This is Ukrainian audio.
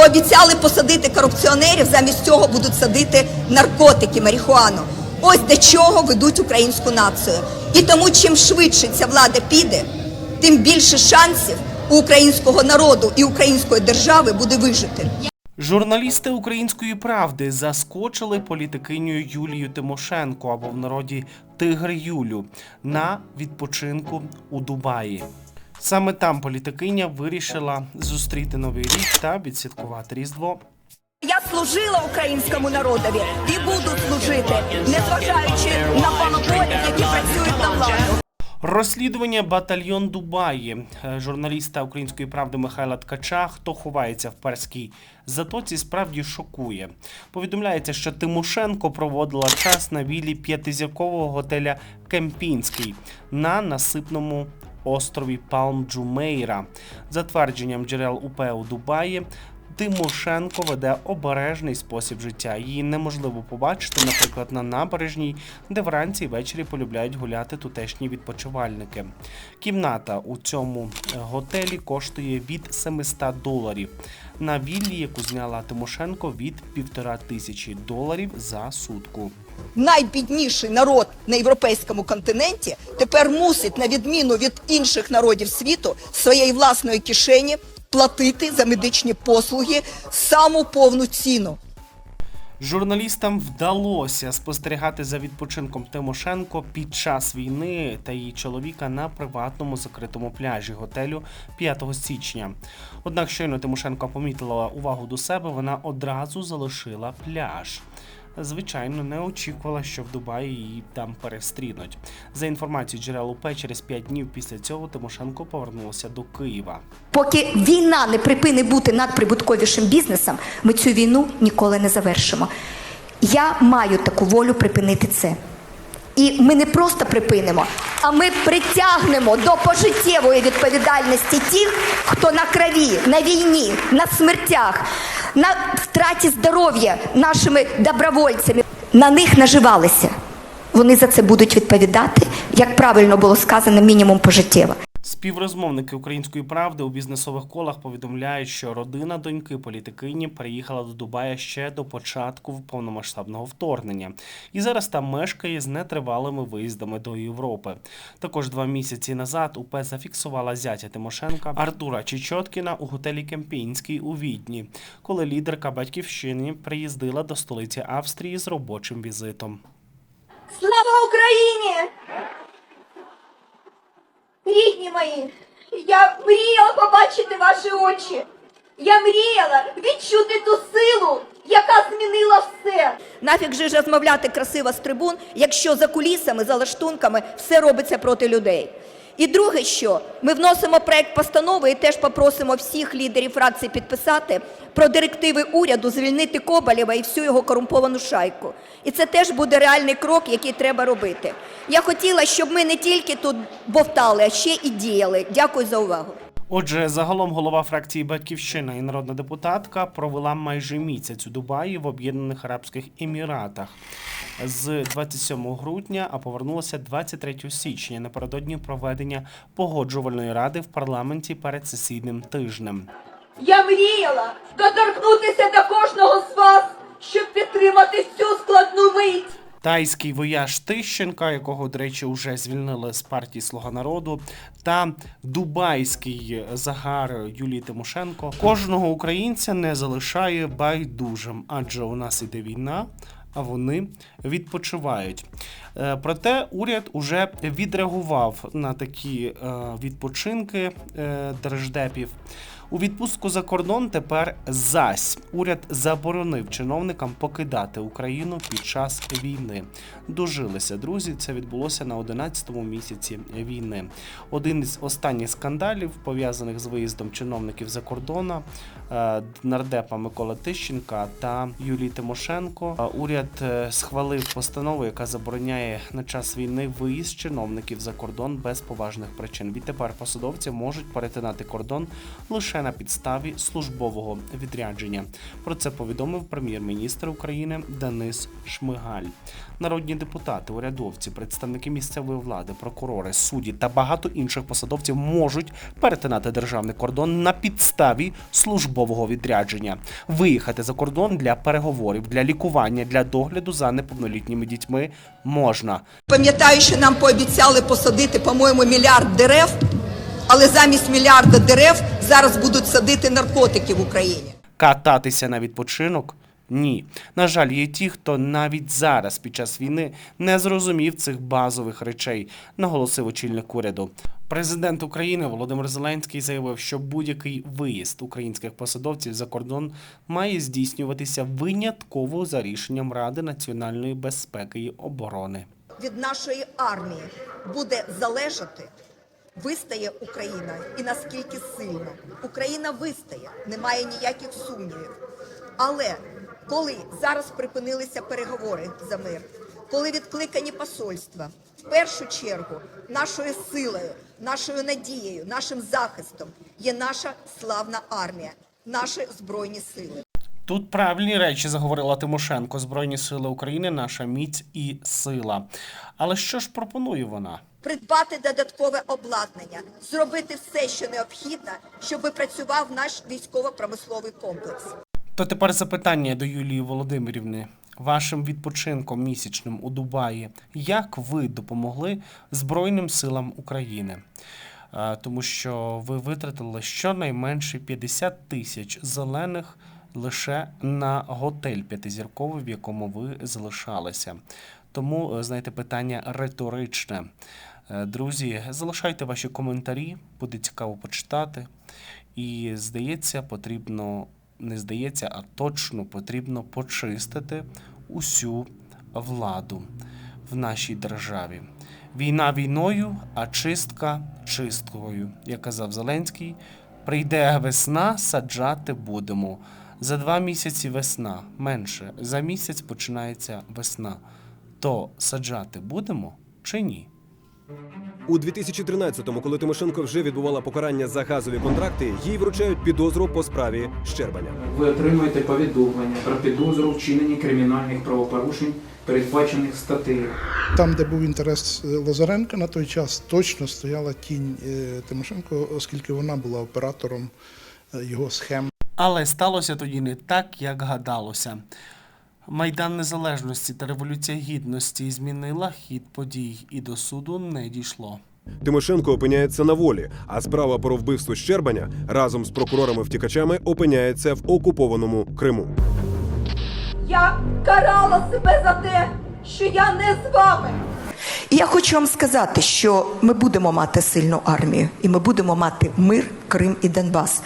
Пообіцяли посадити корупціонерів, замість цього будуть садити наркотики, марихуану. Ось до чого ведуть українську націю. І тому, чим швидше ця влада піде, тим більше шансів у українського народу і української держави буде вижити. Журналісти української правди заскочили політикиню Юлію Тимошенко або в народі Тигр Юлю на відпочинку у Дубаї. Саме там політикиня вирішила зустріти новий рік та відсвяткувати Різдво. Я служила українському народові і буду служити, незважаючи на панополів, які працюють на владу. Розслідування батальйон Дубаї Е, журналіста української правди Михайла Ткача, хто ховається в перській затоці, справді шокує. Повідомляється, що Тимошенко проводила час на віллі п'ятизіркового готеля Кемпінський на насипному острові Палм Джумейра. За твердженням джерел УП у Дубаї. Тимошенко веде обережний спосіб життя. Її неможливо побачити, наприклад, на набережній, де вранці і ввечері полюбляють гуляти тутешні відпочивальники. Кімната у цьому е, готелі коштує від 700 доларів. На віллі, яку зняла Тимошенко, від півтора тисячі доларів за сутку. Найбідніший народ на європейському континенті тепер мусить, на відміну від інших народів світу, своєї власної кишені платити за медичні послуги саму повну ціну. Журналістам вдалося спостерігати за відпочинком Тимошенко під час війни та її чоловіка на приватному закритому пляжі готелю 5 січня. Однак щойно Тимошенко помітила увагу до себе, вона одразу залишила пляж. Звичайно, не очікувала, що в Дубаї її там перестрінуть. За інформацією джерел УП, через 5 днів після цього Тимошенко повернулася до Києва. Поки війна не припинить бути надприбутковішим бізнесом, ми цю війну ніколи не завершимо. Я маю таку волю припинити це. І ми не просто припинимо, а ми притягнемо до пожиттєвої відповідальності тих, хто на крові, на війні, на смертях, на втраті здоров'я нашими добровольцями. На них наживалися. Вони за це будуть відповідати, як правильно було сказано, мінімум пожиттєво. Співрозмовники української правди у бізнесових колах повідомляють, що родина доньки політикині переїхала до Дубая ще до початку повномасштабного вторгнення, і зараз там мешкає з нетривалими виїздами до Європи. Також два місяці назад УП зафіксувала зятя Тимошенка Артура Чечоткіна у готелі Кемпінський у Відні, коли лідерка батьківщини приїздила до столиці Австрії з робочим візитом. Слава Україні! Рідні мої, я мріяла побачити ваші очі. Я мріяла відчути ту силу, яка змінила все. Нафіг же ж розмовляти красиво з трибун, якщо за кулісами, за лаштунками все робиться проти людей. І друге, що ми вносимо проект постанови і теж попросимо всіх лідерів фракцій підписати про директиви уряду звільнити Коболєва і всю його корумповану шайку. І це теж буде реальний крок, який треба робити. Я хотіла, щоб ми не тільки тут бовтали, а ще і діяли. Дякую за увагу. Отже, загалом голова фракції Батьківщина і народна депутатка провела майже місяць у Дубаї в Об'єднаних Арабських Еміратах з 27 грудня, а повернулася 23 січня напередодні проведення погоджувальної ради в парламенті перед сесійним тижнем. Я мріяла доторкнутися до кожного з вас, щоб підтримати цю складну мить. Тайський вояж Тищенка, якого, до речі, вже звільнили з партії Слуга народу, та дубайський загар Юлії Тимошенко кожного українця не залишає байдужим, адже у нас іде війна. Вони відпочивають. Е, Проте уряд уже відреагував на такі е, відпочинки е, держдепів. У відпустку за кордон тепер зась уряд заборонив чиновникам покидати Україну під час війни. Дожилися друзі. Це відбулося на 11-му місяці війни. Один із останніх скандалів, пов'язаних з виїздом чиновників за кордону, е, нардепа Микола Тищенка та Юлії Тимошенко. Е, Уряд е, схвалив постанову, яка забороняє на час війни виїзд чиновників за кордон без поважних причин. Відтепер посадовці можуть перетинати кордон лише на підставі службового відрядження. Про це повідомив прем'єр-міністр України Денис Шмигаль. Народні депутати, урядовці, представники місцевої влади, прокурори, судді та багато інших посадовців можуть перетинати державний кордон на підставі службового відрядження, виїхати за кордон для переговорів, для лікування, для догляду за неповнолітніми дітьми можна. Пам'ятаю, що нам пообіцяли посадити, по-моєму, мільярд дерев, але замість мільярда дерев зараз будуть садити наркотики в Україні. Кататися на відпочинок? Ні. На жаль, є ті, хто навіть зараз, під час війни, не зрозумів цих базових речей, наголосив очільник уряду. Президент України Володимир Зеленський заявив, що будь-який виїзд українських посадовців за кордон має здійснюватися винятково за рішенням Ради національної безпеки і оборони. Від нашої армії буде залежати, вистає Україна і наскільки сильно. Україна вистає, немає ніяких сумнівів. Але коли зараз припинилися переговори за мир, коли відкликані посольства, в першу чергу нашою силою, нашою надією, нашим захистом є наша славна армія, наші збройні сили. Тут правильні речі заговорила Тимошенко. Збройні сили України, наша міць і сила. Але що ж пропонує вона? Придбати додаткове обладнання, зробити все, що необхідно, щоб працював наш військово-промисловий комплекс. То тепер запитання до Юлії Володимирівни. Вашим відпочинком місячним у Дубаї, як ви допомогли Збройним силам України? Е, Тому що ви витратили щонайменше 50 тисяч зелених лише на готель п'ятизірковий, в якому ви залишалися. Тому, е, знаєте, питання риторичне. Е, Друзі, залишайте ваші коментарі, буде цікаво почитати. І здається, потрібно, не здається, а точно потрібно почистити усю владу в нашій державі. Війна війною, а чистка чисткою. Як казав Зеленський, прийде весна, саджати будемо. За два місяці весна менше. За місяць починається весна. То саджати будемо чи ні? У 2013-му, коли Тимошенко вже відбувала покарання за газові контракти, їй вручають підозру по справі Щербаня. ви отримуєте повідомлення про підозру вчиненні кримінальних правопорушень, передбачених статтею. Там, де був інтерес е, Лазаренка на той час, точно стояла тінь е, Тимошенко, оскільки вона була оператором е, його схем. Але сталося тоді не так, як гадалося. Майдан Незалежності та Революція Гідності змінила хід подій і до суду не дійшло. Тимошенко опиняється на волі, а справа про вбивство Щербаня разом з прокурорами-втікачами опиняється в окупованому Криму. Я карала себе за те, що я не з вами. І я хочу вам сказати, що ми будемо мати сильну армію, і ми будемо мати мир, Крим і Донбас.